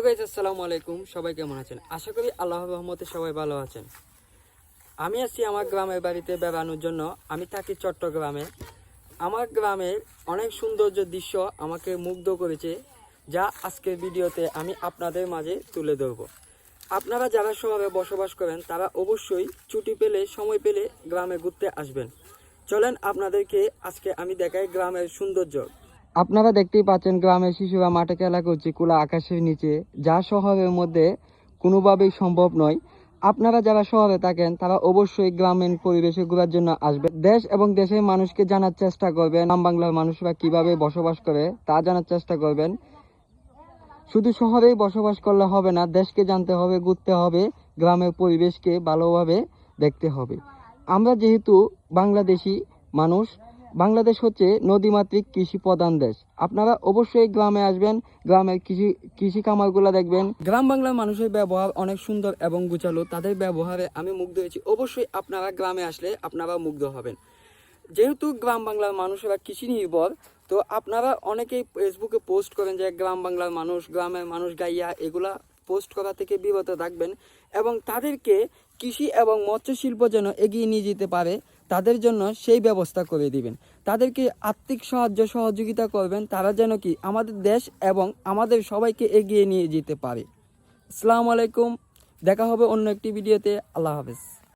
Hello guys আসসালামু আলাইকুম। সবাই কেমন আছেন? আশা করি আল্লাহ রহমতে সবাই ভালো আছেন। আমি আছি আমার গ্রামের বাড়িতে বেড়ানোর জন্য। আমি থাকি চট্টগ্রামে। আমার গ্রামের অনেক সৌন্দর্য দৃশ্য আমাকে মুগ্ধ করেছে, যা আজকের ভিডিওতে আমি আপনাদের মাঝে তুলে ধরব। আপনারা যারা শহরে বসবাস করেন, তারা অবশ্যই ছুটি পেলে, সময় পেলে গ্রামে ঘুরতে আসবেন। চলেন আপনাদেরকে আজকে আমি দেখাই গ্রামের সৌন্দর্য। আপনারা দেখতেই পাচ্ছেন গ্রামের শিশুরা মাঠে খেলা করছে খোলা আকাশের নিচে, যা শহরের মধ্যে কোনোভাবেই সম্ভব নয়। আপনারা যারা শহরে থাকেন, তারা অবশ্যই গ্রামীণ পরিবেশে ঘোরার জন্য আসবেন দেশ এবং দেশের মানুষকে জানার চেষ্টা করবেন, গ্রাম বাংলার মানুষরা কীভাবে বসবাস করে তা জানার চেষ্টা করবেন। শুধু শহরেই বসবাস করলে হবে না, দেশকে জানতে হবে, ঘুরতে হবে, গ্রামের পরিবেশকে ভালোভাবে দেখতে হবে। আমরা যেহেতু বাংলাদেশি মানুষ বাংলাদেশ হচ্ছে নদীমাতৃক কৃষি প্রধান দেশ। আপনারা অবশ্যই গ্রামে আসবেন, গ্রামের কৃষি কৃষি খামারগুলো দেখবেন। গ্রাম বাংলার মানুষের ব্যবহার অনেক সুন্দর এবং গুছালো। তাদের ব্যবহারে আমি মুগ্ধ হয়েছি। অবশ্যই আপনারা গ্রামে আসলে আপনারা মুগ্ধ হবেন। যেহেতু গ্রাম বাংলার মানুষেরা কৃষি নির্ভর, তো আপনারা অনেকেই ফেসবুকে পোস্ট করেন যে গ্রাম বাংলার মানুষ, গ্রামের মানুষ গাইয়া এগুলা পোস্ট করা থেকে বিরত থাকবেন এবং তাদেরকে কৃষি এবং মৎস্য শিল্প যেন এগিয়ে নিয়ে যেতে পারে, তাদের জন্য সেই ব্যবস্থা করে দিবেন। তাদেরকে আর্থিক সাহায্য, সহযোগিতা করবেন, তারা যেন কি আমাদের দেশ এবং আমাদের সবাইকে এগিয়ে নিয়ে যেতে পারে। আসসালামু আলাইকুম, দেখা হবে অন্য একটি ভিডিওতে, আল্লাহ হাফেজ।